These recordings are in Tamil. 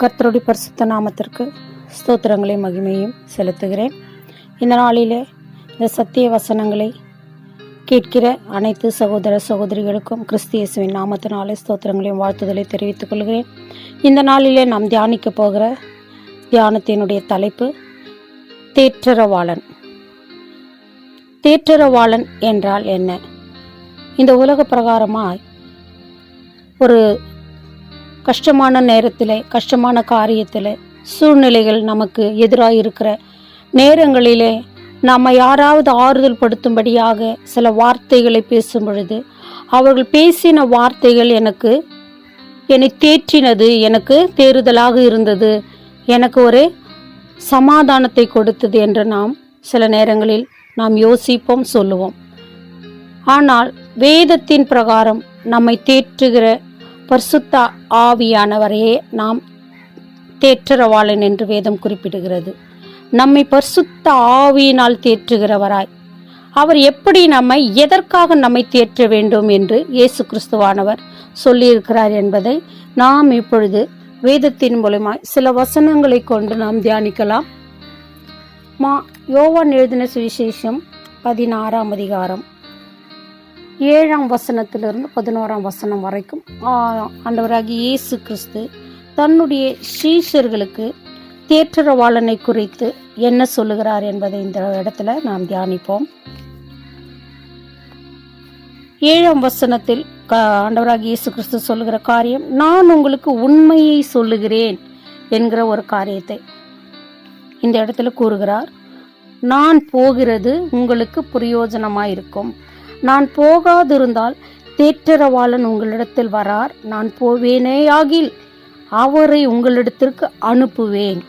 கர்த்தருடைய பரிசுத்த நாமத்திற்கு ஸ்தோத்திரங்களையும் மகிமையும் செலுத்துகிறேன். இந்த நாளிலே இந்த சத்திய வசனங்களை கேட்கிற அனைத்து சகோதர சகோதரிகளுக்கும் கிறிஸ்தியசுவின் நாமத்தினாலே ஸ்தோத்திரங்களையும் வாழ்த்துதலை தெரிவித்துக் கொள்கிறேன். இந்த நாளிலே நாம் தியானிக்க போகிற தியானத்தினுடைய தலைப்பு தேற்றரவாளன். தேற்றரவாளன் என்றால் என்ன? இந்த உலக பிரகாரமாய் ஒரு கஷ்டமான நேரத்தில் கஷ்டமான காரியத்தில் சூழ்நிலைகள் நமக்கு எதிராக இருக்கிற நேரங்களிலே நம்ம யாராவது ஆறுதல் படுத்தும்படியாக சில வார்த்தைகளை பேசும் பொழுது அவர்கள் பேசின வார்த்தைகள் எனக்கு என்னை தேற்றினது எனக்கு தேறுதலாக இருந்தது எனக்கு ஒரு சமாதானத்தை கொடுத்தது என்று நாம் சில நேரங்களில் நாம் யோசிப்போம் சொல்லுவோம். ஆனால் வேதத்தின் பிரகாரம் நம்மை தேற்றுகிற பரிசுத்த ஆவியானவரையே நாம் தேற்றரவாளன் என்று வேதம் குறிப்பிடுகிறது. நம்மை பரிசுத்த ஆவியினால் தேற்றுகிறவராய். அவர் எப்படி நம்மை எதற்காக நம்மை தேற்ற வேண்டும் என்று இயேசு கிறிஸ்துவானவர் சொல்லியிருக்கிறார் என்பதை நாம் இப்பொழுது வேதத்தின் மூலமாய் சில வசனங்களை கொண்டு நாம் தியானிக்கலாம். மா யோவான் எழுதின சுவிசேஷம் பதினாறாம் அதிகாரம். ஏழாம் வசனத்திலிருந்து பதினோராம் வசனம் வரைக்கும் ஆண்டவராகி இயேசு கிறிஸ்து தன்னுடைய சீஷர்களுக்கு தேற்றரவாளனை குறித்து என்ன சொல்லுகிறார் என்பதை இந்த இடத்துல நாம் தியானிப்போம். ஏழாம் வசனத்தில் க- இயேசு கிறிஸ்து சொல்லுகிற காரியம் நான் உங்களுக்கு உண்மையை சொல்லுகிறேன் என்கிற ஒரு காரியத்தை. இந்த இடத்துல கூறுகிறார் நான் போகிறது உங்களுக்கு பிரயோஜனமாக இருக்கும் நான் போகாதிருந்தால் தேற்றரவாளன் உங்களிடத்தில் வரார் நான் போவேனேயாகில் அவரை உங்களிடத்திற்கு அனுப்புவேன்.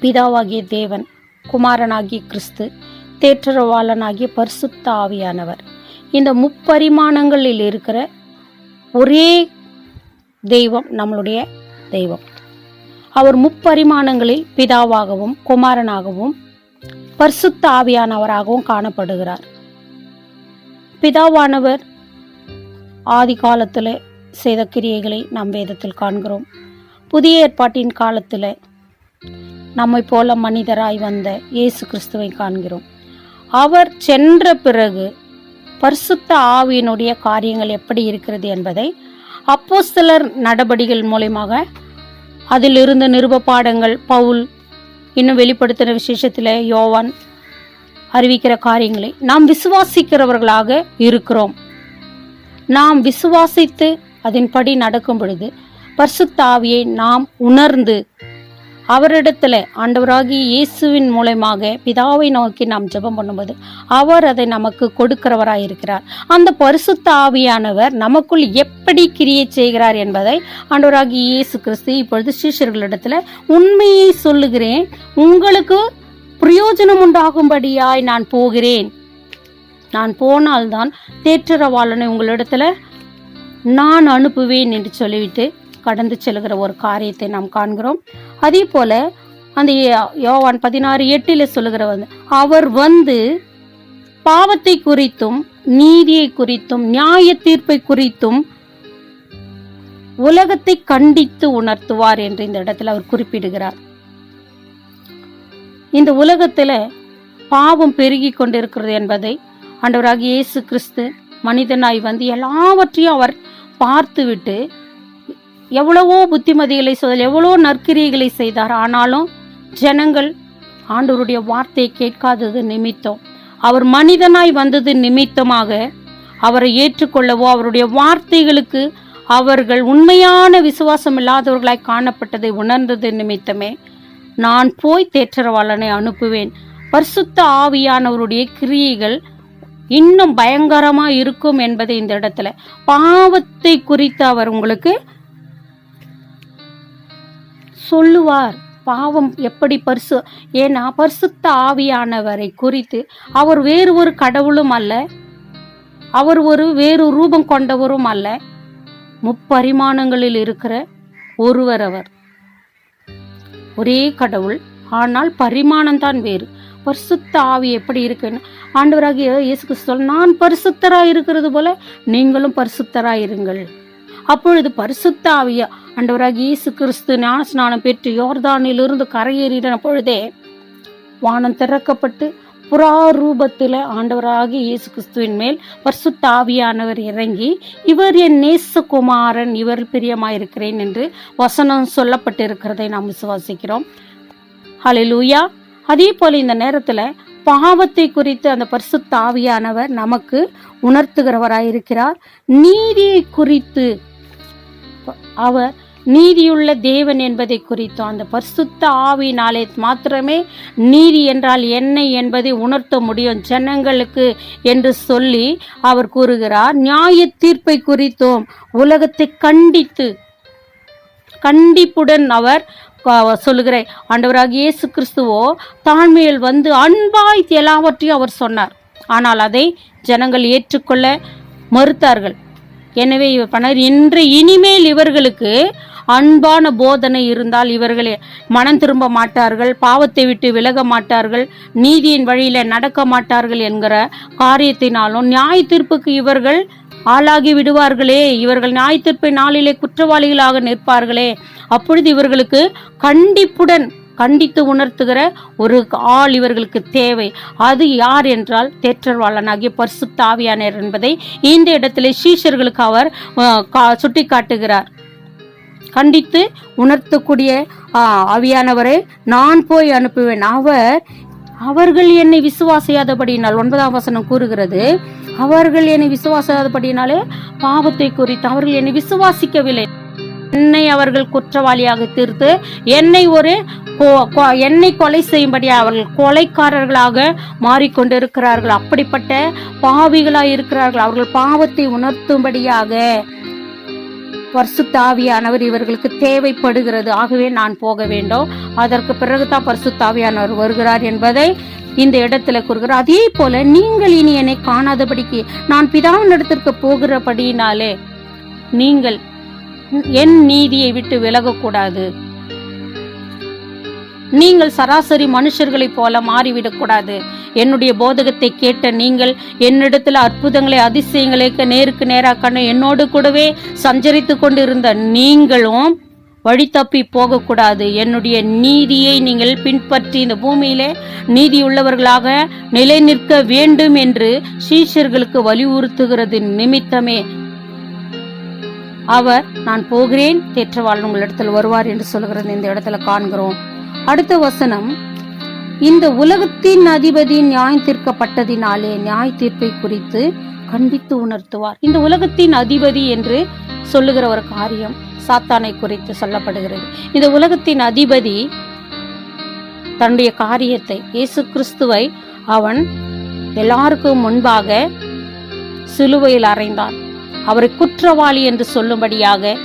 பிதாவாகிய தேவன் குமாரனாகிய கிறிஸ்து தேற்றரவாளனாகிய பரிசுத்த ஆவியானவர் இந்த முப்பரிமாணங்களில் இருக்கிற ஒரே தெய்வம் நம்மளுடைய தெய்வம். அவர் முப்பரிமாணங்களில் பிதாவாகவும் குமாரனாகவும் பரிசுத்த ஆவியானவராகவும் காணப்படுகிறார். பிதாவானவர் ஆதி காலத்தில் செய்த கிரியைகளை நாம் வேதத்தில் காண்கிறோம். புதிய ஏற்பாட்டின் காலத்தில் நம்மை போல மனிதராய் வந்த இயேசு கிறிஸ்துவை காண்கிறோம். அவர் சென்ற பிறகு பரிசுத்த ஆவியினுடைய காரியங்கள் எப்படி இருக்கிறது என்பதை அப்போஸ்தலர் நடபடிகள் மூலயமாக அதிலிருந்து நிருப பாடங்கள் பவுல் இன்னும் வெளிப்படுத்தின விசேஷத்தில் யோவான் அறிவிக்கிற காரியங்களை நாம் விசுவாசிக்கிறவர்களாக இருக்கிறோம். நாம் விசுவாசித்து அதன்படி நடக்கும் பொழுது பர்சுத்தாவியை நாம் உணர்ந்து அவரிடத்துல ஆண்டவராகிய இயேசுவின் மூலயமாக பிதாவை நோக்கி நாம் ஜெபம் பண்ணும்போது அவர் அதை நமக்கு கொடுக்கிறவராக இருக்கிறார் அந்த பரிசுத்த ஆவியானவர் நமக்குள் எப்படி கிரியை செய்கிறார் என்பதை ஆண்டவராகிய இயேசு கிறிஸ்து இப்பொழுது சீஷர்களிடத்துல உண்மையை சொல்லுகிறேன். உங்களுக்கு பிரயோஜனம் உண்டாகும்படியாய் நான் போகிறேன். நான் போனால்தான் தேற்றரவாளனை உங்களிடத்துல நான் அனுப்புவேன் என்று சொல்லிவிட்டு கடந்து செல்கிற ஒரு காரியத்தை நாம் காண்கிறோம். அதே போல அந்த யோவான் பதினாறு எட்டில சொல்லுகிற வந்து அவர் வந்து பாவத்தை குறித்தும் நீதியை குறித்தும் நியாய தீர்ப்பை குறித்தும் உலகத்தை கண்டித்து உணர்த்துவார் என்று இந்த இடத்துல அவர் குறிப்பிடுகிறார். இந்த உலகத்துல பாவம் பெருகி கொண்டிருக்கிறது என்பதை அண்டவராக இயேசு கிறிஸ்து மனிதனாய் வந்து எல்லாவற்றையும் அவர் பார்த்துவிட்டு எவ்வளவோ புத்திமதிகளை செய்தார் எவ்வளோ நற்கிரியைகளை செய்தார். ஆனாலும் ஜனங்கள் ஆண்டவருடைய வார்த்தையை கேட்காதது நிமித்தம். அவர் மனிதனாய் வந்தது நிமித்தமாக அவரை ஏற்றுக்கொள்ளவோ அவருடைய வார்த்தைகளுக்கு அவர்கள் உண்மையான விசுவாசம் இல்லாதவர்களாய் காணப்பட்டதை உணர்ந்தது நிமித்தமே நான் போய் தேற்றரவாளனை அனுப்புவேன். பரிசுத்த ஆவியானவருடைய கிரியைகள் இன்னும் பயங்கரமாக இருக்கும் என்பதை இந்த இடத்துல பாவத்தை குறித்து அவர் உங்களுக்கு சொல்லுவார். பாவம் எப்படி பரிசு? ஏன்னா பரிசுத்த ஆவியானவரை குறித்து அவர் வேறு ஒரு கடவுளும் அல்ல. அவர் ஒரு வேறு ரூபம் கொண்டவரும் அல்ல. முப்பரிமாணங்களில் இருக்கிற ஒருவர் அவர். ஒரே கடவுள். ஆனால் பரிமாணம் தான் வேறு. பரிசுத்த ஆவி எப்படி இருக்குன்னு? ஆண்டவராகிய இயேசு கிறிஸ்து நான் பரிசுத்தராக இருக்கிறது போல நீங்களும் பரிசுத்தராக இருங்கள். அப்பொழுது பரிசுத்தாவிய அண்டவராக இயேசு கிறிஸ்து ஞானஸ்நானம் பெற்று யோர்தானிலிருந்து கரையேறின பொழுதே வானம் திறக்கப்பட்டு புறா ரூபத்தில் ஆண்டவராகி இயேசு கிறிஸ்துவின் மேல் பரிசுத்தாவியானவர் இறங்கி இவர் என் நேசகுமாரன் இவர் பிரியமாயிருக்கிறேன் என்று வசனம் சொல்லப்பட்டிருக்கிறதை நாம் விசுவாசிக்கிறோம். ஹலிலூயா அதே போல இந்த நேரத்தில் பாவத்தை குறித்து அந்த பரிசுத்தாவியானவர் நமக்கு உணர்த்துகிறவராயிருக்கிறார். நீதியை குறித்து அவர் நீதியுள்ள தேவன் என்பதை குறித்தும் அந்த பரிசுத்த ஆவியினாலே மாத்திரமே நீதி என்றால் என்ன என்பதை உணர்த்த முடியும் ஜனங்களுக்கு என்று சொல்லி அவர் கூறுகிறார். நியாய தீர்ப்பை குறித்தும். உலகத்தை கண்டித்து கண்டிப்புடன் அவர் சொல்லுகிறார். சொல்லுகிற ஆண்டவராக இயேசு கிறிஸ்துவோ தாழ்மையில் வந்து அன்பாய் எல்லாவற்றையும் அவர் சொன்னார். ஆனால் அதை ஜனங்கள் ஏற்றுக்கொள்ள மறுத்தார்கள். எனவே இவர் பண்ணார் இன்று இனிமேல் இவர்களுக்கு அன்பான போதனை இருந்தால் இவர்களே மனம் திரும்ப மாட்டார்கள் பாவத்தை விட்டு விலக மாட்டார்கள் நீதியின் வழியில நடக்க மாட்டார்கள் என்கிற காரியத்தினாலும் நியாய தீர்ப்புக்கு இவர்கள் ஆளாகி விடுவார்களே. இவர்கள் நியாய தீர்ப்பை நாளிலே குற்றவாளிகளாக நிற்பார்களே. அப்பொழுது இவர்களுக்கு கண்டிப்புடன் கண்டித்து உணர்த்துகிற ஒரு ஆள் இவர்களுக்கு தேவை. அது யார் என்றால் தேற்றர்வாளனாகிய பரிசுத்த தாவியானர் என்பதை இந்த இடத்திலே சீஷர்களுக்கு அவர் சுட்டி கா- சுட்டிக்காட்டுகிறார். கண்டித்து உணர்த்தக்கூடிய அவியானவரை ஆவியானவரை நான் போய் அனுப்புவேன். அவர் அவர்கள் என்னை விசுவாசியாதபடியினால் ஒன்பதாம் வசனம் கூறுகிறது அவர்கள் என்னை விசுவாசியாதபடியினாலே பாவத்தை குறித்து அவர்கள் என்னை விசுவாசிக்கவில்லை. என்னை அவர்கள் குற்றவாளியாக தீர்த்து என்னை ஒரு என்னை கொலை செய்யும்படி அவர்கள் கொலைக்காரர்களாக மாறிக்கொண்டிருக்கிறார்கள். அப்படிப்பட்ட பாவிகளாக இருக்கிறார்கள். அவர்கள் பாவத்தை உணர்த்தும்படியாக பர்சுத்தாவியானவர் இவர்களுக்கு தேவைப்படுகிறது. ஆகவே நான் போக வேண்டும். அதற்கு பிறகுதான் பர்சுத்தாவியானவர் வருகிறார் என்பதை இந்த இடத்துல கூறுகிறார். அதே போல நீங்கள் இனி என்னை காணாதபடிக்கு நான் பிதாவின் இடத்திற்கு போகிறபடியினாலே நீங்கள் என் நீதியை விட்டு விலகக்கூடாது. நீங்கள் சராசரி மனுஷர்களைப் போல மாறிவிடக்கூடாது. என்னுடைய போதகத்தை கேட்ட நீங்கள் என்னிடத்தில் அற்புதங்களை அதிசயங்களை நேருக்கு நேராக கண்டு என்னோடு கூடவே சஞ்சரித்து கொண்டிருந்த நீங்களும் வழி தப்பி போகக்கூடாது. என்னுடைய நீதியை நீங்கள் பின்பற்றி இந்த பூமியிலே நீதியுள்ளவர்களாக நிலை நிற்க வேண்டும் என்று சீஷர்களுக்கு வலியுறுத்துகிறது நிமித்தமே அவர் நான் போகிறேன் தேற்றவாள் உங்களிடத்தில் வருவார் என்று சொல்கிறது இந்த இடத்துல காண்கிறோம். அடுத்த வசனம் இந்த உலகத்தின் அதிபதி நியாயம் தீர்க்கப்பட்டதினாலே நியாய தீர்ப்பை குறித்து கண்டித்து உணர்த்துவார். இந்த உலகத்தின் அதிபதி என்று சொல்லுகிற ஒரு காரியம் சாத்தானை குறித்து சொல்லப்படுகிறது. இந்த உலகத்தின் அதிபதி தன்னுடைய காரியத்தை இயேசு கிறிஸ்துவை அவன் எல்லாருக்கும் முன்பாக சிலுவையில் அறைந்தான். அவரை குற்றவாளி என்று சொல்லும்படியாக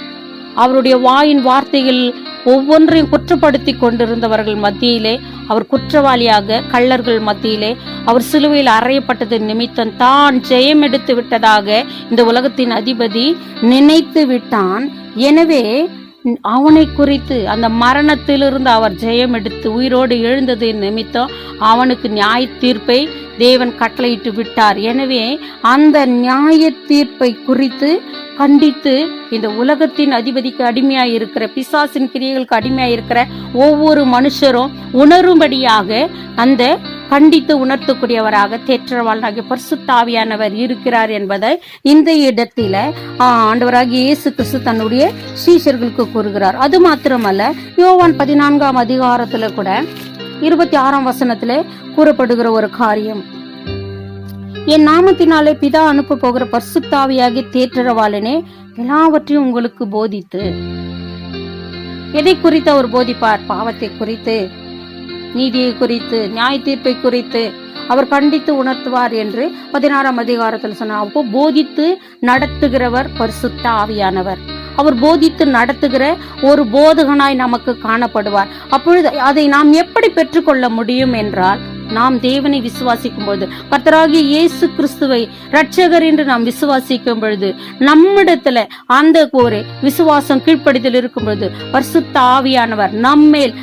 அவருடைய வாயின் வார்த்தைகள் ஒவ்வொன்றையும் குற்றப்படுத்தி கொண்டிருந்தவர்கள் மத்தியிலே அவர் குற்றவாளியாக கள்ளர்கள் மத்தியிலே அவர் சிலுவையில் அறையப்பட்டது நிமித்தம் தான் ஜெயம் எடுத்து விட்டதாக இந்த உலகத்தின் அதிபதி நினைத்து விட்டான். எனவே அவனை குறித்து அந்த மரணத்திலிருந்து அவர் ஜெயம் எடுத்து உயிரோடு எழுந்தது நிமித்தம் அவனுக்கு நியாய தீர்ப்பை தேவன் கட்டளையிட்டு விட்டார். எனவே அந்த நியாய தீர்ப்பை குறித்து கண்டித்து இந்த உலகத்தின் அதிபதிக்கு அடிமையாக இருக்கிற பிசாசின் கிரியைகளுக்கு அடிமையாக இருக்கிற ஒவ்வொரு மனுஷரும் உணரும்படியாக அந்த கண்டித்து உணர்த்தக்கூடியவராக தேற்றவாளனாகிய பரிசுத்தாவியானவர் இருக்கிறார் என்பதை இந்த இடத்தில ஆ, ஆண்டவராகிய இயேசு கிறிஸ்து தன்னுடைய சீஷர்களுக்கு கூறுகிறார். அது மாத்திரமல்ல யோவான் பதினான்காம் அதிகாரத்துல கூட இருபத்தி ஆறாம் வசனத்துல கூறப்படுகிற ஒரு காரியம். என் நாமத்தினாலே பிதா அனுப்ப போகிற பர்சுத்தாவியாகி தேற்றரவாளனே எல்லாவற்றையும் உங்களுக்கு போதித்து எதை குறித்து அவர் போதிப்பார்? பாவத்தை குறித்து நீதியை குறித்து நியாய தீர்ப்பை குறித்து அவர் கண்டித்து உணர்த்துவார் என்று பதினாறாம் அதிகாரத்தில் சொன்னார் அப்போ போதித்து நடத்துகிறவர் பரிசுத்த ஆவியானவர். அவர் போதித்து நடத்துகிற ஒரு போதகனாய் நமக்கு காணப்படுவார். அப்பொழுது அதை நாம் எப்படி பெற்றுக்கொள்ள முடியும் என்றால் நாம் தேவனை விசுவாசிக்கும் பொழுது கர்த்தராகிய இயேசு கிறிஸ்துவை ரட்சகர் என்று நாம் விசுவாசிக்கும் பொழுது நம்மிடத்துல அந்த ஒரு விசுவாசம் கீழ்ப்படிதல் இருக்கும் பொழுது பரிசுத்த ஆவியானவர் நம்மேல்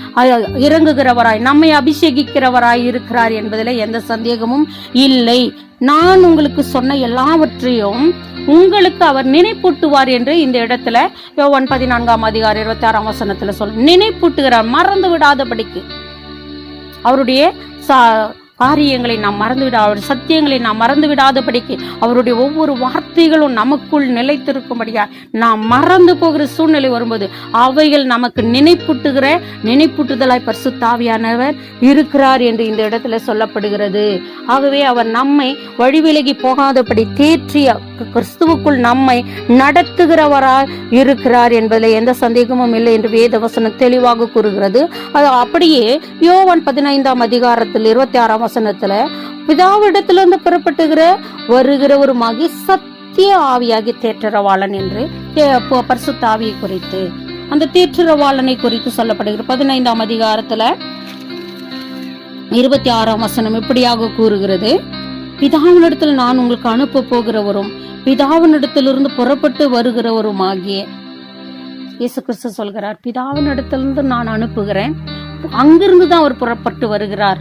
இறங்குகிறவராய் நம்மை அபிஷேகிக்கிறவராய் இருக்கிறார் என்பதில் எந்த சந்தேகமும் இல்லை. நான் உங்களுக்கு சொன்ன எல்லாவற்றையும் உங்களுக்கு அவர் நினைப்பூட்டுவார் என்று இந்த இடத்துல ஒன் பதினான்காம் அதிகாரம் இருபத்தி ஆறாம் வசனத்துல சொல்ல நினைப்பூட்டுகிறார் மறந்து விடாதபடிக்கு அவருடைய சா- காரியங்களை நாம் மறந்துவிட அவருடைய சத்தியங்களை நாம் மறந்து விடாதபடிக்கு அவருடைய ஒவ்வொரு வார்த்தைகளும் நமக்குள் நிலைத்திருக்கும்படியா நாம் மறந்து போகிற சூழ்நிலை வரும்போது அவைகள் நமக்கு நினைப்பூட்டுகிற நினைப்பூட்டுதலாய் பரிசுத்தாவியானவர் இருக்கிறார் என்று இந்த இடத்துல சொல்லப்படுகிறது. ஆகவே அவர் நம்மை வழிவிலகி போகாதபடி தேற்றிய கிறிஸ்துவுக்குள் நம்மை நடத்துகிறவராய் இருக்கிறார் என்பதில் எந்த சந்தேகமும் இல்லை என்று வேத வசனம் தெளிவாக கூறுகிறது. அது அப்படியே யோவான் பதினைந்தாம் அதிகாரத்தில் இருபத்தி ஆறாம் வசனத்துல பிதாவிடத்திலிருந்து புறப்பட்டுகிற வருகிறவருமாகி சத்திய ஆவியாகி தேற்றரவாளன் என்று பரிசுத்த ஆவியை குறித்து. அந்த தேற்றரவாளனை குறித்து சொல்லப்படுகிறது பதினைந்தாம் அதிகாரத்துல இருபத்தி ஆறாம் வசனம் இப்படியாக கூறுகிறது. பிதாவினிடத்தில் நான் உங்களுக்கு அனுப்ப போகிறவரும் பிதாவினிடத்திலிருந்து புறப்பட்டு வருகிறவருமாகிய இயேசு கிறிஸ்து சொல்கிறார் பிதாவினிடத்திலிருந்து நான் அனுப்புகிறேன் அங்கிருந்து தான் அவர் புறப்பட்டு வருகிறார்.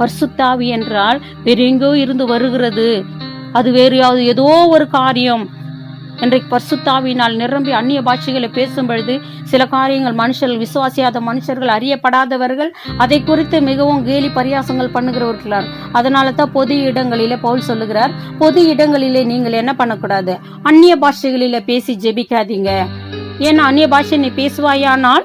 பரிசுத்தாவி என்றால் வேறு எங்கோ இருந்து வருகிறது. அது வேறு யாவது ஏதோ ஒரு காரியம். இன்றைக்கு பர்சுத்தாவினால் நிரம்பி அந்நிய பாஷைகளை பேசும் பொழுது சில காரியங்கள் மனுஷர்கள் விசுவாசியாத மனுஷர்கள் அறியப்படாதவர்கள் அதை குறித்து மிகவும் கேலி பரியாசங்கள் பண்ணுகிறவர்களார். அதனால தான் பொது இடங்களிலே பவுல் சொல்லுகிறார் பொது இடங்களிலே நீங்கள் என்ன பண்ணக்கூடாது? அந்நிய பாஷைகளிலே பேசி ஜெபிக்காதீங்க. ஏன்னா அந்நிய பாஷை நீ பேசுவாயானால்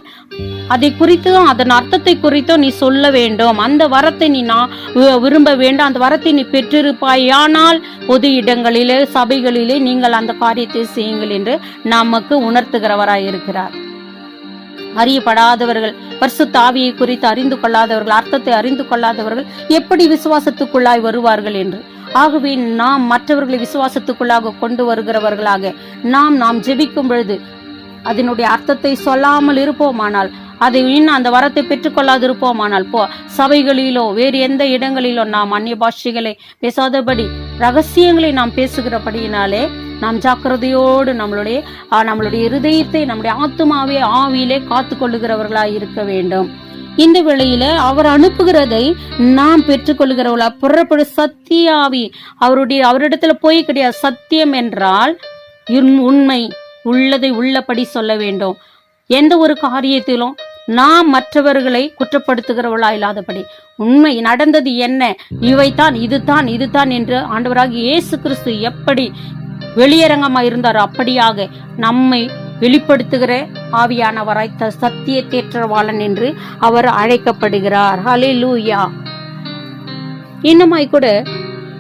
அதை குறித்தும் அதன் அர்த்தத்தை குறித்தும் நீ சொல்ல வேண்டும். அந்த வரத்தை நீ நான் வி- விரும்ப வேண்டும். அந்த வரத்தை நீ பெற்றிருப்பாயானால் பொது இடங்களிலே சபைகளிலே நீங்கள் அந்த காரியத்தை செய்யுங்கள் என்று நமக்கு உணர்த்துகிறவராய் இருக்கிறார். அறியப்படாதவர்கள் பரிசு தாவியை குறித்து அறிந்து கொள்ளாதவர்கள் அர்த்தத்தை அறிந்து கொள்ளாதவர்கள் எப்படி விசுவாசத்துக்குள்ளாய் வருவார்கள் என்று? ஆகவே நாம் மற்றவர்களை விசுவாசத்துக்குள்ளாக கொண்டு வருகிறவர்களாக நாம் நாம் ஜெபிக்கும் பொழுது அதனுடைய அர்த்தத்தை சொல்லாமல் இருப்போமானால் அதை இன்னும் அந்த வரத்தை பெற்றுக்கொள்ளாது இருப்போமானால் போ. சபைகளிலோ வேறு எந்த இடங்களிலோ நாம் அந்நிய பாஷைகளை பேசாதபடி ரகசியங்களை நாம் பேசுகிறபடியினாலே நாம் ஜாக்கிரதையோடு நம்மளுடைய நம்மளுடைய இருதயத்தை நம்முடைய ஆத்துமாவே ஆவியிலே காத்து கொள்ளுகிறவர்களாய் இருக்க வேண்டும். இந்த வேளையில அவர் அனுப்புகிறதை நாம் பெற்றுக்கொள்கிறவர்களா புறப்படும் சத்தியாவி. அவருடைய அவரிடத்துல போய் கிடையாது. சத்தியம் என்றால் உண்மை. உள்ளதை உள்ளபடி சொல்ல வேண்டும். எந்த ஒரு காரியத்திலும் நாம் மற்றவர்களை குற்றப்படுத்துகிறவளா இல்லாதபடி. உண்மை நடந்தது என்ன? இவைதான் இதுதான் இதுதான் என்று ஆண்டவராக இயேசு கிறிஸ்து எப்படி வெளியரங்கமா இருந்தாரோ அப்படியாக நம்மை வெளிப்படுத்துகிற ஆவியானவராய் த- சத்திய தேற்றவாளன் என்று அவர் அழைக்கப்படுகிறார். ஹalleluya. இன்னுமாய் கூட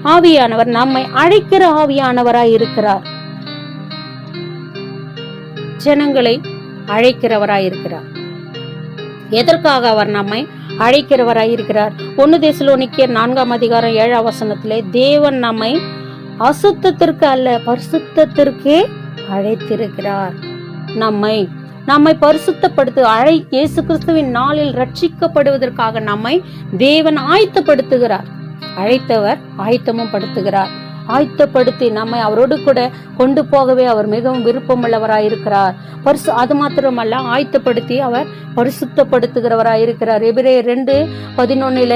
ஆவியானவர் நம்மை அழைக்கிற ஆவியானவராய் இருக்கிறார். ஜனங்களை அழைக்கிறவராயிருக்கிறார். எதற்காக அவர் நம்மை அழைக்கிறவராயிருக்கிறார்? ஒன்னு தேசலோனிக்கிய நான்காம் அதிகாரம் ஏழாம் வசனத்திலே தேவன் நம்மை அசுத்தத்திற்கு அல்ல பரிசுத்தத்திற்கே அழைத்திருக்கிறார். நம்மை நம்மை பரிசுத்தப்படுத்து அழை இயேசு கிறிஸ்துவின் நாளில் ரட்சிக்கப்படுவதற்காக நம்மை தேவன் ஆயத்தப்படுத்துகிறார். அழைத்தவர் ஆயத்தமும் படுத்துகிறார். ஆயத்தப்படுத்தி நம்மை அவரோடு கூட கொண்டு போகவே அவர் மிகவும் விருப்பமுள்ளவராய் இருக்கிறார் பரிசு அது மாத்திரமல்ல ஆயத்தப்படுத்தி அவர் பரிசுத்தப்படுத்துகிறவராய் இருக்கிறார் எபிரே ரெண்டு பதினொன்னில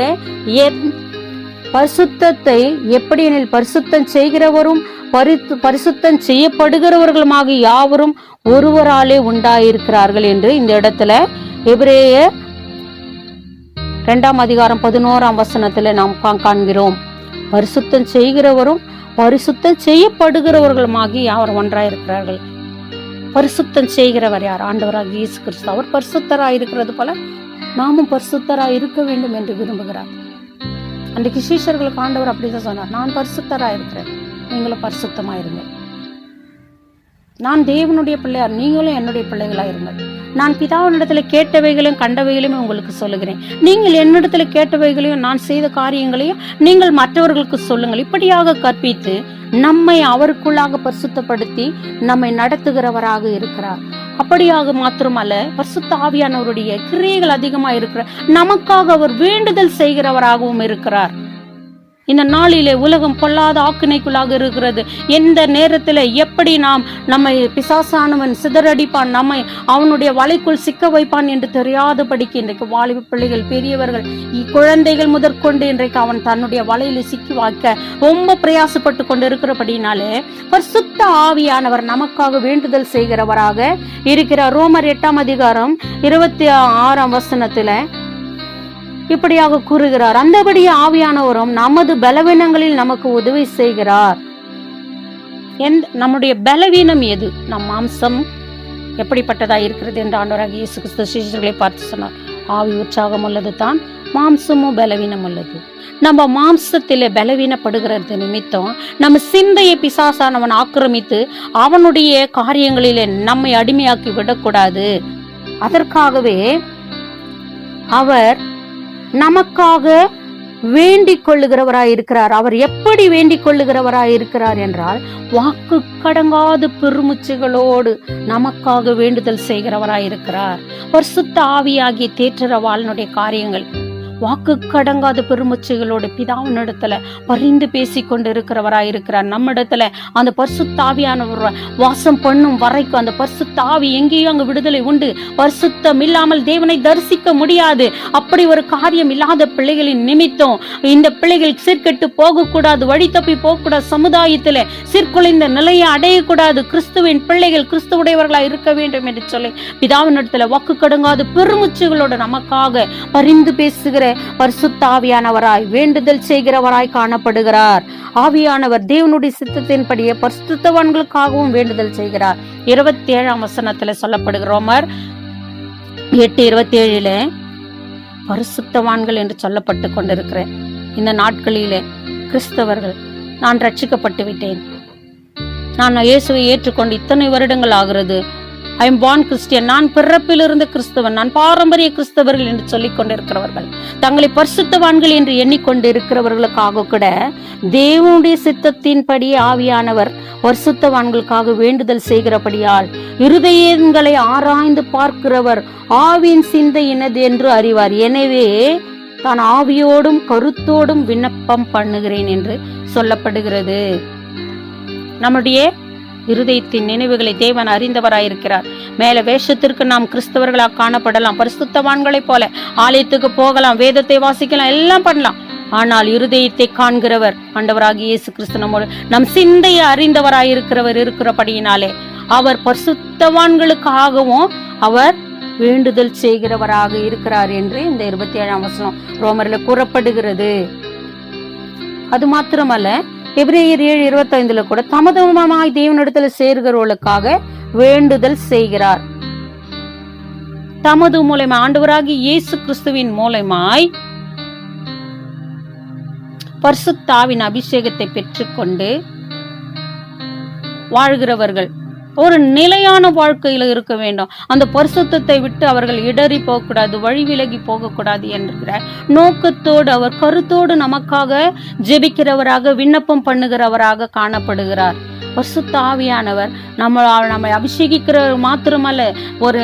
பரிசுத்தத்தை எப்படி எனில் பரிசுத்தம் செய்கிறவரும் பரித்து பரிசுத்தம் செய்யப்படுகிறவர்களுமாக யாவரும் ஒருவராலே உண்டாயிருக்கிறார்கள் என்று இந்த இடத்துல எபிரேய இரண்டாம் அதிகாரம் பதினோராம் வசனத்துல நாம் கா- காண்கிறோம். பரிசுத்தம் செய்கிறவரும் பரிசுத்தம் செய்யப்படுகிறவர்களுமாகி அவர் ஒன்றாயிருக்கிறார்கள் பரிசுத்தம் செய்கிறவர் யார்? ஆண்டவராக இயேசு கிறிஸ்து. அவர் பரிசுத்தராக இருக்கிறது போல நாமும் பரிசுத்தராக இருக்க வேண்டும் என்று விரும்புகிறார். அன்றைக்கு சீஷர்களுக்கு ஆண்டவர் அப்படிதான் சொன்னார். நான் பரிசுத்தராக இருக்கிறேன். நீங்களும் பரிசுத்தமாக இருங்கள். நான் தேவனுடைய பிள்ளையார். நீங்களும் என்னுடைய பிள்ளைகளாக இருங்கள். நான் பிதாவினிடத்துல கேட்டவைகளையும் கண்டவைகளையும் உங்களுக்கு சொல்லுகிறேன். நீங்கள் என்னிடத்துல கேட்டவைகளையும் நான் செய்த காரியங்களையும் நீங்கள் மற்றவர்களுக்கு சொல்லுங்கள். இப்படியாக கற்பித்து நம்மை அவருக்குள்ளாக பரிசுத்தப்படுத்தி நம்மை நடத்துகிறவராக இருக்கிறார். அப்படியாக மாத்திரமல்ல பரிசுத்த ஆவியானவருடைய கிரியைகள் அதிகமா இருக்கிற நமக்காக அவர் வேண்டுதல் செய்கிறவராகவும் இருக்கிறார். இந்த நாளிலே உலகம் பொல்லாத ஆக்கினைக்குள்ளாக இருக்கிறது. எந்த நேரத்தில் எப்படி நாம் நம்மை பிசாசானவன் சிதறடிப்பான் நம்மை அவனுடைய வலைக்குள் சிக்க வைப்பான் என்று தெரியாதபடிக்கு இன்றைக்கு வாலிப பிள்ளைகள் பெரியவர்கள் குழந்தைகள் முதற்கொண்டு இன்றைக்கு அவன் தன்னுடைய வலையில் சிக்கி வாய்க்க ரொம்ப பிரயாசப்பட்டு கொண்டு இருக்கிறபடினாலே பரிசுத்த ஆவியானவர் நமக்காக வேண்டுதல் செய்கிறவராக இருக்கிறார். ரோமர் எட்டாம் அதிகாரம் இருபத்தி ஆறாம் வசனத்துல இப்படியாக கூறுகிறார். அந்தபடியே ஆவியானவரும் நமது பலவீனங்களில் நமக்கு உதவி செய்கிறார். எந்த நம்முடைய பலவீனம் எது? நம் மாம்சம் எப்படிப்பட்டதா இருக்கிறது என்று ஆண்டவராக இயேசு கிறிஸ்து சிஷ்யர்களை பார்த்து சொன்னார். ஆவி உற்சாகம் உள்ளது தான் மாம்சமும் பலவீனம் உள்ளது. நம்ம மாம்சத்தில் பலவீனப்படுகிறது நிமித்தம் நம்ம சிந்தையை பிசாசானவன் ஆக்கிரமித்து அவனுடைய காரியங்களிலே நம்மை அடிமையாக்கி விடக்கூடாது. அதற்காகவே அவர் நமக்காக வேண்டிக் கொள்ளுகிறவராய் இருக்கிறார் அவர் எப்படி வேண்டிக் கொள்ளுகிறவராய் இருக்கிறார் என்றால் வாக்கு கடங்காத பெருமுச்சுகளோடு நமக்காக வேண்டுதல் செய்கிறவராய் இருக்கிறார் ஒரு சுத்த ஆவியாகிய தேற்றரவாளனுடைய காரியங்கள் வாக்கு கடங்காத பெருமுச்சுகளோடு பிதாவினிடத்துல பரிந்து பேசி கொண்டு இருக்கிறவராய் இருக்கிறார் நம்மிடத்துல அந்த பரிசுத்த தாவியானவர் வாசம் பண்ணும் வரைக்கும் அந்த பரிசுத்த தாவி எங்கேயும் அங்கு விடுதலை உண்டு. பரிசுத்தம் இல்லாமல் தேவனை தரிசிக்க முடியாது. அப்படி ஒரு காரியம் இல்லாத பிள்ளைகளின் நிமித்தம் இந்த பிள்ளைகள் சீர்கெட்டு போகக்கூடாது வழி தப்பி போகக்கூடாது சமுதாயத்துல சீர்குலைந்த நிலையை அடையக்கூடாது. கிறிஸ்துவின் பிள்ளைகள் கிறிஸ்துவுடையவர்களா இருக்க வேண்டும் என்று சொல்லி பிதாவினிடத்துல வாக்கு கடங்காத பெருமுச்சுகளோட நமக்காக பரிந்து பேசுகிற பரிசுத்த ஆவியானவராய் வேண்டுதல் செய்கிறவராய் காணப்படுகிறார். ஆவியானவர் தேவனுடைய சித்தத்தின்படியே பரிசுத்தவான்களுக்காகவும் வேண்டுதல் செய்கிறார். இருபத்தி ஏழாம் வசனத்துல சொல்லப்படுகிறோமர் எட்டு இருபத்தி ஏழுல பரிசுத்தவான்கள் என்று சொல்லப்பட்டு கொண்டிருக்கிறேன். இந்த நாட்களிலே கிறிஸ்தவர்கள் நான் ரட்சிக்கப்பட்டு விட்டேன் நான் இயேசுவை ஏற்றுக்கொண்டு இத்தனை வருடங்கள் ஆகிறது. ஐ எம் born கிறிஸ்டியன் நான் பிறப்பிலிருந்து கிறிஸ்தவன். நான் பாரம்பரிய கிறிஸ்தவர்கள் என்று சொல்லிக் கொண்டிருக்கிறவர்கள். தங்களை பரிசுத்தவான்கள் என்று எண்ணிக்கொண்டு இருக்கிறவர்களுக்காக கூட தேவனுடைய சித்தத்தின்படி ஆவியானவர் பரிசுத்தவான்களுக்காக வேண்டுதல் செய்கிறபடியால் இருதயங்களை ஆராய்ந்து பார்க்கிறவர் ஆவியின் சிந்தை என்று அறிவார். எனவே தான் ஆவியோடும் கருத்தோடும் விண்ணப்பம் பண்ணுகிறேன் என்று சொல்லப்படுகிறது. நம்முடைய இருதயத்தின் நினைவுகளை தேவன் அறிந்தவராயிருக்கிறார். மேல வேஷத்திற்கு நாம் கிறிஸ்தவர்களாக காணப்படலாம். பரிசுத்தவான்களைப் போல ஆலயத்துக்கு போகலாம் வேதத்தை வாசிக்கலாம் எல்லாம் பண்ணலாம். ஆனால் இருதயத்தை காண்கிறவர் ஆண்டவராகிய இயேசு கிறிஸ்து நம்மோடு நம் சிந்தையை அறிந்தவராயிருக்கிறவர் இருக்கிறபடியினாலே அவர் பரிசுத்தவான்களுக்காகவும் அவர் வேண்டுதல் செய்கிறவராக இருக்கிறார் என்று இந்த இருபத்தி ஏழாம் வசனம் ரோமர்ல கூறப்படுகிறது. அது மாத்திரமல்ல எபிரேயர் ஏழு இருபத்தைந்துல கூட தமதமாய் தேவனிடத்துல சேர்கிறவர்களுக்காக வேண்டுதல் செய்கிறார். தமது மூலமா ஆண்டவராகி இயேசு கிறிஸ்துவின் மூலமாய் பர்சுத்தாவின் அபிஷேகத்தை பெற்றுக்கொண்டு வாழ்கிறவர்கள். ஒரு நிலையான வாழ்க்கையில் இருக்க வேண்டும். அந்த பரிசுத்தத்தை விட்டு அவர்கள் இடறி போகக்கூடாது வழி விலகி போகக்கூடாது என்கிற நோக்கத்தோடு அவர் கருத்தோடு நமக்காக ஜெபிக்கிறவராக விண்ணப்பம் பண்ணுகிறவராக காணப்படுகிறார். பரிசுத்தாவியானவர் நம்ம நம்மை அபிஷேகிக்கிறவர் மாத்திரமல்ல ஒரு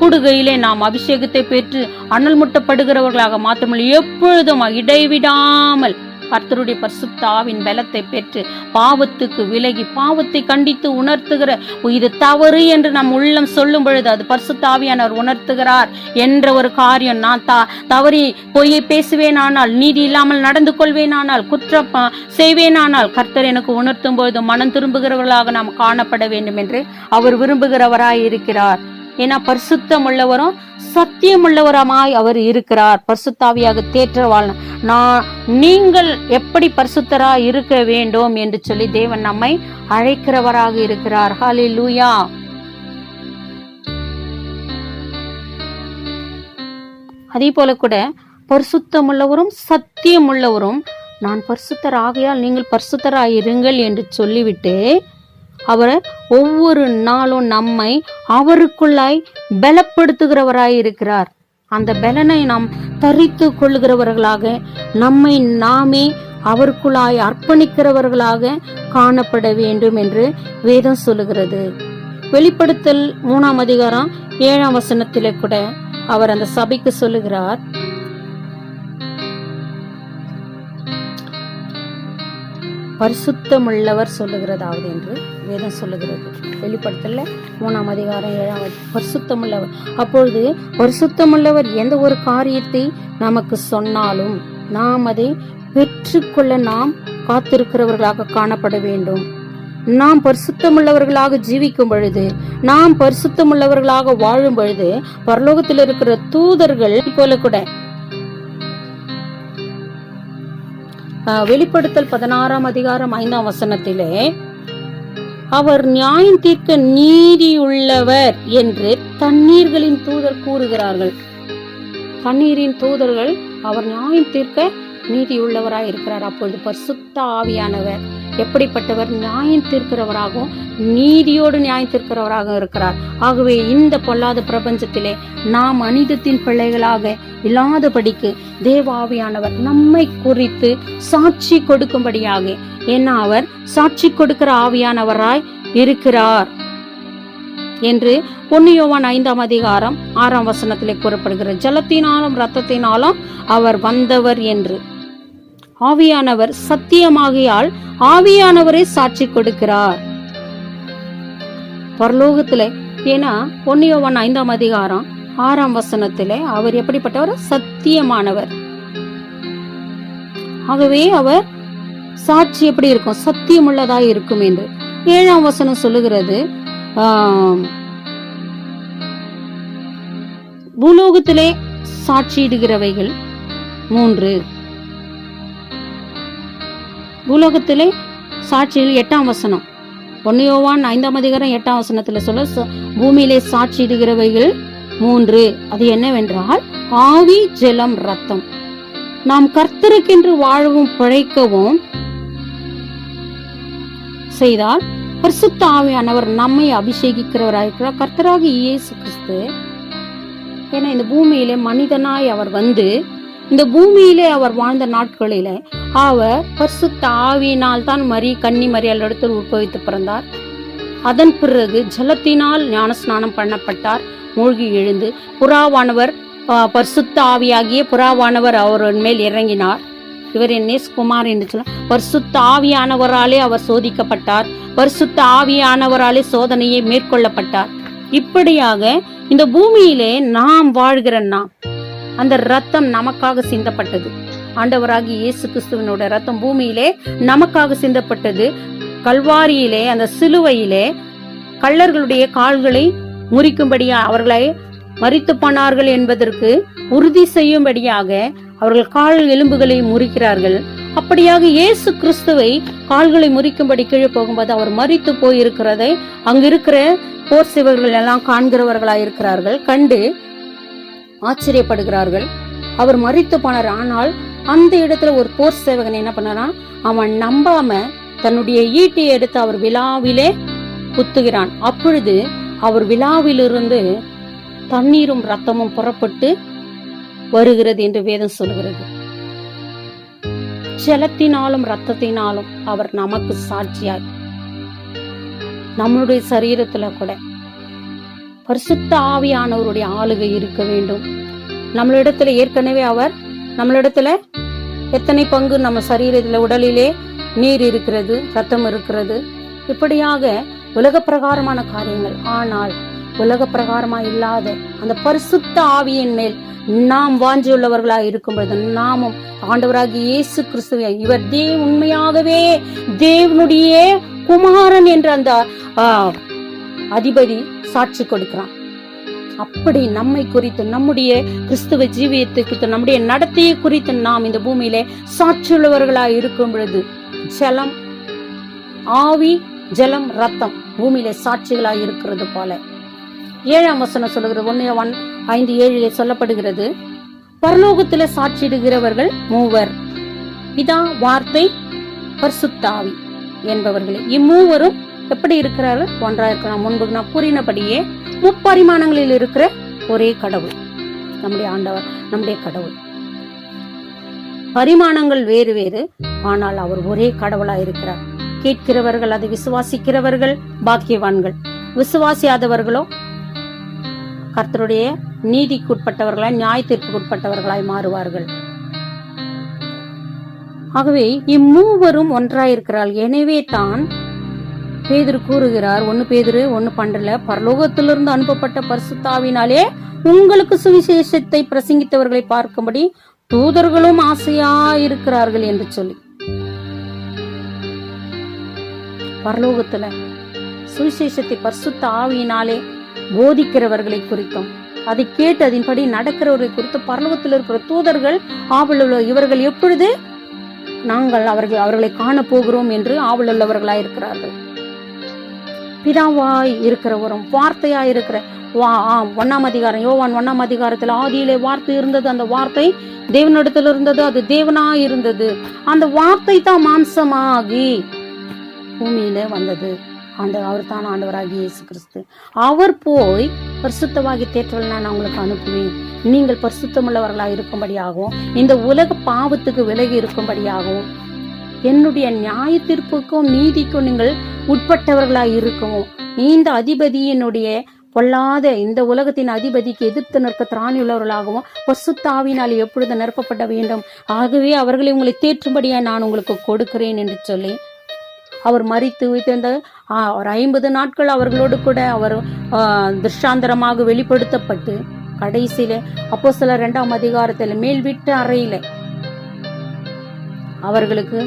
கூடுகையிலே நாம் அபிஷேகத்தை பெற்று அனல் முட்டப்படுகிறவர்களாக மாத்திரமல்ல எப்பொழுதும் இடைவிடாமல் கர்த்தருடைய பரிசுத்தாவின் பலத்தை பெற்று பாவத்துக்கு விலகி பாவத்தை கண்டித்து உணர்த்துகிற இது தவறு என்று நம் உள்ளம் சொல்லும் பொழுது அது பரிசுத்தாவியானவர் உணர்த்துகிறார் என்ற ஒரு காரியம் நான் த தவறி பொய்யை பேசுவேனானால் நீதி இல்லாமல் நடந்து கொள்வேனானால் குற்றம் செய்வேனானால் கர்த்தர் எனக்கு உணர்த்தும் பொழுது மனம் திரும்புகிறவர்களாக நாம் காணப்பட வேண்டும் என்று அவர் விரும்புகிறவராய் இருக்கிறார் ஏன்னா பரிசுத்தம் உள்ளவரும் சத்தியம் உள்ளவரமாய் அவர் இருக்கிறார். பரிசுத்தாவியாக தேற்றவாள் நான் நீங்கள் எப்படி பரிசுத்தரா இருக்க வேண்டும் என்று சொல்லி தேவன் நம்மை அழைக்கிறவராக இருக்கிறார். ஹalleluya. அதே போல கூட பரிசுத்தம் உள்ளவரும் சத்தியம் உள்ளவரும் நான் பரிசுத்தர் ஆகையால் நீங்கள் பரிசுத்தராயிருங்கள் என்று சொல்லிவிட்டு அவர் ஒவ்வொரு நாளும் நம்மை அவருக்குள்ளாய் பலப்படுத்துகிறவராய் இருக்கிறார். அந்த பலனை நாம் தரித்து கொள்ளுகிறவர்களாக நம்மை நாமே அவருக்குள்ளாய் அர்ப்பணிக்கிறவர்களாக காணப்பட வேண்டும் என்று வேதம் சொல்லுகிறது. வெளிப்படுத்தல் மூணாம் அதிகாரம் ஏழாம் வசனத்திலே கூட அவர் அந்த சபைக்கு சொல்லுகிறார். பரிசுத்தமுள்ளவர் சொல்லுகிறதாவது என்று. வேதம் சொல்லுகிறது. வெளிப்படுத்தல மூணாம் அதிகாரம் ஏழாம் பரிசுத்தமுள்ளவர். அப்பொழுது பரிசுத்தமுள்ளவர் எந்த ஒரு காரியத்தை நமக்கு சொன்னாலும் நாம் அதை பெற்றுக்கொள்ள நாம் காத்திருக்கிறவர்களாக காணப்பட வேண்டும். நாம் பரிசுத்தமுள்ளவர்களாக ஜீவிக்கும் பொழுது நாம் பரிசுத்தமுள்ளவர்களாக வாழும் பொழுது பரலோகத்தில் இருக்கிற தூதர்கள் போல கூட. ஆஹ், வெளிப்படுத்தல் பதினாறாம் அதிகாரம் ஐந்தாம் வசனத்திலே அவர் நியாயம் தீர்க்க நீதியுள்ளவர் என்று தண்ணீர்களின் தூதர் கூறுகிறார்கள். தண்ணீரின் தூதர்கள் அவர் நியாயம் தீர்க்க நீதியுள்ளவராய் இருக்கிறார் அப்பொழுது பரிசுத்த ஆவியானவர் எப்படிப்பட்டவர் நியாயம் தீர்க்கிறவராகவும் நீதியோடு நியாயம் தீர்க்கிறவராக இருக்கிறார். ஆகவே இந்த பொல்லாத பிரபஞ்சத்திலே நாம் மனிதத்தின் பிள்ளைகளாக இல்லாதபடிக்கு தேவாவியானவர் நம்மை குறித்து சாட்சி கொடுக்கும்படியாக ஏன்னா அவர் சாட்சி கொடுக்கிற ஆவியானவராய் இருக்கிறார் என்று ஒன்னு யோவான் ஐந்தாம் அதிகாரம் ஆறாம் வசனத்திலே கூறப்படுகிறது. ஜலத்தினாலும் ரத்தத்தினாலும் அவர் வந்தவர் என்று. ஆவியானவர் சத்தியமாகியால் ஆவியானவரே சாட்சி கொடுக்கிறார். பரலோகத்துல ஏன்னா பொன்னியோவன் ஐந்தாம் அதிகாரம் ஆறாம் வசனத்துல அவர் எப்படிப்பட்டவர்? சத்தியமானவர். ஆகவே அவர் சாட்சி எப்படி இருக்கும்? சத்தியமுள்ளதாய் இருக்கும் என்று. ஏழாம் வசனம் சொல்லுகிறது பூலோகத்திலே சாட்சியிடுகிறவைகள் மூன்று. பூலோகத்திலே சாட்சியில் எட்டாம் வசனம். பொன்னியோவான் ஐந்தாம் அதிகாரம் எட்டாம் வசனத்தில் சொல்ல ச- பூமியிலே சாட்சியிடுகிறவைகள் மூன்று. அது என்னவென்றால் ஆவி ஜலம் ரத்தம் நாம் கர்த்தருக்கென்று வாழவும் பிழைக்கவும் செய்தால் பரிசுத்த ஆவியானவர் நம்மை அபிஷேகிக்கிறவராயிருக்கிறார் கர்த்தராக இயேசு கிறிஸ்து. ஏன்னா இந்த பூமியிலே மனிதனாய் அவர் வந்து இந்த பூமியிலே அவர் வாழ்ந்த நாட்களிலே அவர் பரிசுத்த ஆவியினால் தான் மரி கன்னி மரியாளிடத்தில் உட்பவித்து பிறந்தார். அதன் பிறகு ஜலத்தினால் ஞானஸ்நானம் பண்ணப்பட்டார். மூழ்கி எழுந்து புறாவானவர் பரிசுத்த ஆவியாகிய புறாவானவர் அவரின் மேல் இறங்கினார். இவர் என் குமார் என்று சொல்ல பரிசுத்த ஆவியானவராலே அவர் சோதிக்கப்பட்டார். பரிசுத்த ஆவியானவராலே சோதனையை மேற்கொள்ளப்பட்டார். இப்படியாக இந்த பூமியிலே நாம் வாழ்கிற நாம் அந்த ரத்தம் நமக்காக சிந்தப்பட்டது. ஆண்டவராகி இயேசு கிறிஸ்துவனோட ரத்தம் பூமியிலே நமக்காக சிந்தப்பட்டது. கல்வாரியிலே அந்த சிலுவையிலே கள்ளர்களுடைய கால்களை முறிக்கும்படியா அவர்களை மறித்து போனார்கள் என்பதற்கு உறுதி செய்யும்படியாக அவர்கள் கால் எலும்புகளை முறிக்கிறார்கள். அப்படியாக இயேசு கிறிஸ்துவை கால்களை முறிக்கும்படி கீழே போகும்போது அவர் மறித்து போயிருக்கிறதை அங்கிருக்கிற போர் சிவர்கள் எல்லாம் காண்கிறவர்களாய் இருக்கிறார்கள் கண்டு ஆச்சரியப்படுகிறார்கள். அவர் மறித்து போனார். ஆனால் அந்த இடத்துல ஒரு போர் சேவகன் என்ன பண்ணாராம் அவன் நம்பாம தன்னுடைய ஈட்டியை எடுத்து அவர் விழாவிலே குத்துகிறான். அப்பொழுது அவர் விழாவிலிருந்து தண்ணீரும் ரத்தமும் புறப்பட்டு வருகிறது என்று வேதம் சொல்கிறது ஜலத்தினாலும் ரத்தத்தினாலும் அவர் நமக்கு சாட்சியாய். நம்மளுடைய சரீரத்துல கூட பரிசுத்த ஆவியானவருடைய ஆளுகை இருக்க வேண்டும். நம்மளிடத்துல ஏற்கனவே அவர் நம்மளிடத்துல எத்தனை பங்கு நம்ம சரீரத்தில் உடலிலே நீர் இருக்கிறது ரத்தம் இருக்கிறது. இப்படியாக உலக பிரகாரமான காரியங்கள். ஆனால் உலக பிரகாரமா இல்லாத அந்த பரிசுத்த ஆவியின் மேல் நாம் வாஞ்சியுள்ளவர்களாய் இருக்கும் பொழுது நாமும் ஆண்டவராகி இயேசு கிறிஸ்துவ இவர் தே உண்மையாகவே தேவனுடைய குமாரன் என்ற அந்த அதிபதி சாட்சி கொடுக்கிறான். அப்படி நம்மை குறித்து நம்முடைய கிறிஸ்துவ ஜீவியத்தை குறித்து நம்முடைய நடத்தையை குறித்து நாம் இந்த பூமியிலே சாட்சியுள்ளவர்களாய் இருக்கும் பொழுது ஜலம் ஆவி ஜலம் ரத்தம் பூமியிலே சாட்சிகளாய் இருக்கிறது போல. ஏழாம் வசனம் சொல்லுகிறது ஒன்னு ஒன் ஐந்து ஏழிலே சொல்லப்படுகிறது பரலோகத்திலே சாட்சியிடுகிறவர்கள் மூவர். பிதா வார்த்தை பர்சுத்தாவி என்பவர்களே. இம்மூவரும் எப்படி இருக்கிறார்கள்? ஒன்றா இருக்கிறார் முன்பு நான் கூறினபடியே முப்பரிமாணங்களில் இருக்கிற ஒரே கடவுள். நம்முடைய ஆண்டவர் நம்முடைய கடவுள். பரிமாணங்கள் வேறு வேறு ஆனால் அவர் ஒரே கடவுளா இருக்கிறார். கேட்கிறவர்கள் அதை விசுவாசிக்கிறவர்கள் பாக்கியவான்கள். விசுவாசியாதவர்களோ கர்த்தருடைய நீதிக்குட்பட்டவர்களாய் நியாய தீர்ப்புக்குட்பட்டவர்களாய் மாறுவார்கள். ஆகவே இம்மூவரும் ஒன்றாயிருக்கிறார்கள் எனவே தான் பேதுரு கூறுகிறார் ஒன்னு பேதுரு ஒன்னு பண்றல பரலோகத்திலிருந்து அனுப்பப்பட்ட பரிசுத்தாவினாலே உங்களுக்கு சுவிசேஷத்தை பிரசங்கித்தவர்களை பார்க்கும்படி தூதர்களும் ஆசையா இருக்கிறார்கள் என்று சொல்லி. பரலோகத்துல சுவிசேஷத்தை பரிசுத்த ஆவியினாலே போதிக்கிறவர்களை குறித்தும். அதை கேட்டு அதன்படி நடக்கிறவர்களை குறித்து பரலோகத்தில் இருக்கிற தூதர்கள் ஆவலுள்ள இவர்கள் எப்பொழுது நாங்கள் அவர்கள் அவர்களை காண போகிறோம் என்று ஆவலுள்ளவர்களாய் இருக்கிறார்கள் பிதாவாய் இருக்கிறவரும் வார்த்தையாய் இருக்கிற வா ஆ, ஒன்னாம் அதிகாரம் யோவான் ஒண்ணாம் அதிகாரத்தில் ஆதியிலே வார்த்தை இருந்தது. அந்த வார்த்தை தேவனிடத்தில் இருந்தது. அது தேவனாய் இருந்தது. அந்த வார்த்தை தான் மாம்சமாகி பூமியில வந்தது. ஆண்டு அவர் தான் ஆண்டவராகி இயேசு கிறிஸ்து. அவர் போய் பரிசுத்தவாகி தேற்றல் நான் உங்களுக்கு அனுப்புவேன். நீங்கள் பரிசுத்தமுள்ளவர்களாக இருக்கும்படியாகவும் இந்த உலக பாவத்துக்கு விலகி இருக்கும்படியாகவும் என்னுடைய நியாய தீர்ப்புக்கும் நீதிக்கும் நீங்கள் உட்பட்டவர்களாய் இருக்கவும். இந்த அதிபதியினுடைய பொல்லாத இந்த உலகத்தின் அதிபதிக்கு எதிர்த்து நிற்க திராணி உள்ளவர்களாகவும் பசுத்தாவினால் எப்பொழுது நிரப்பப்பட வேண்டும்? ஆகவே அவர்களை உங்களை தேற்றும்படியாக நான் உங்களுக்கு கொடுக்கிறேன் என்று சொல்லி அவர் மறித்து வைத்திருந்த ஒரு ஐம்பது நாட்கள் அவர்களோடு கூட அவர் ஆ, திருஷ்டாந்தரமாக வெளிப்படுத்தப்பட்டு கடைசியில அப்போ சில ரெண்டாம் அதிகாரத்தில் மேல் விட்டு அறையில அவர்களுக்கு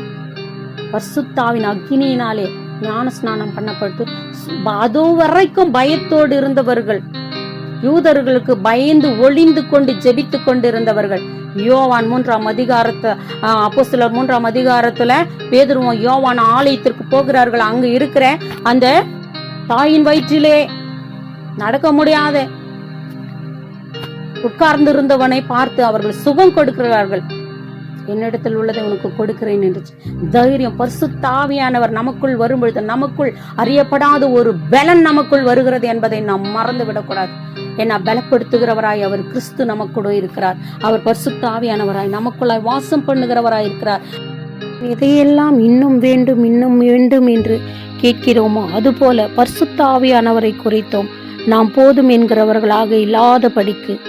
பர்சுத்தாவின் அக்னியினாலே ஞான ஸ்நானம் பண்ணப்பட்டு அது வரைக்கும் பயத்தோடு இருந்தவர்கள் யூதர்களுக்கு பயந்து ஒளிந்து கொண்டு ஜெபித்து கொண்டிருந்தவர்கள் யோவான் மூன்றாம் அதிகாரத்தை அப்போ சிலர் மூன்றாம் அதிகாரத்துல பேதுருவம் யோவான் ஆலயத்திற்கு போகிறார்கள் அங்க இருக்கிற அந்த தாயின் வயிற்றிலே நடக்க முடியாத உட்கார்ந்து இருந்தவனை பார்த்து அவர்கள் சுகம் கொடுக்கிறார்கள். என்னிடத்தில் உள்ளதை உனக்கு கொடுக்கிறேன் என்று தைரியம் பரிசுத்தாவியானவர் நமக்குள் வரும்பொழுது நமக்குள் அறியப்படாத ஒரு பலன் நமக்குள் வருகிறது என்பதை நாம் மறந்து விடக்கூடாது ஏன்னா பலப்படுத்துகிறவராய் அவர் கிறிஸ்து நமக்குள்ள இருக்கிறார். அவர் பரிசுத்தாவியானவராய் நமக்குள்ளாய் வாசம் பண்ணுகிறவராய் இருக்கிறார். எதையெல்லாம் இன்னும் வேண்டும் இன்னும் வேண்டும் என்று கேட்கிறோமோ அதுபோல பரிசுத்தாவியானவரை குறித்தோம் நாம் போதும் என்கிறவர்களாக இல்லாதபடிக்கு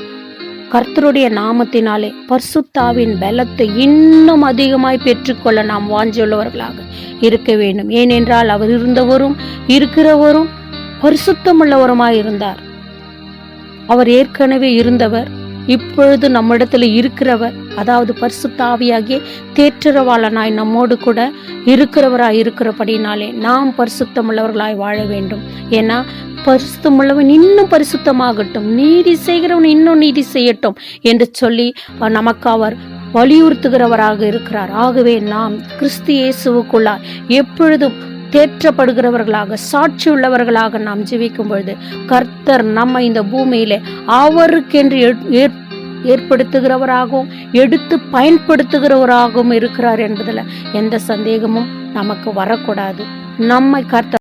கர்த்தருடைய நாமத்தினாலே பர்சுத்தாவின் பலத்தை இன்னும் அதிகமாய் பெற்றுக்கொள்ள நாம் வாஞ்சியுள்ளவர்களாக இருக்க வேண்டும். ஏனென்றால் அவர் இருந்தவரும் இருக்கிறவரும் பரிசுத்தமுள்ளவருமாய் இருந்தார். அவர் ஏற்கனவே இருந்தவர் இப்பொழுது நம்மிடத்துல இருக்கிறவர் அதாவது பரிசுத்தாவியாகிய தேற்றரவாளனாய் நம்மோடு கூட இருக்கிறவராய் இருக்கிறபடினாலே நாம் பரிசுத்தமுள்ளவர்களாய் வாழ வேண்டும். ஏன்னா பரிசுத்தமுள்ளவன் இன்னும் பரிசுத்தமாகட்டும் நீதி செய்கிறவன் இன்னும் நீதி செய்யட்டும் என்று சொல்லி நமக்கு அவர் வலியுறுத்துகிறவராக இருக்கிறார். ஆகவே நாம் கிறிஸ்து இயேசுவுக்குள்ளார் எப்பொழுதும் தேற்றப்படுகிறவர்களாக சாட்சி உள்ளவர்களாக நாம் ஜீவிக்கும் பொழுது கர்த்தர் நம்ம இந்த பூமியிலே அவருக்கென்று ஏற்- ஏற்படுத்துகிறவராகவும் எடுத்து பயன்படுத்துகிறவராகவும் இருக்கிறார் என்பதில் எந்த சந்தேகமும் நமக்கு வரக்கூடாது. நம்மை கர்த்தர்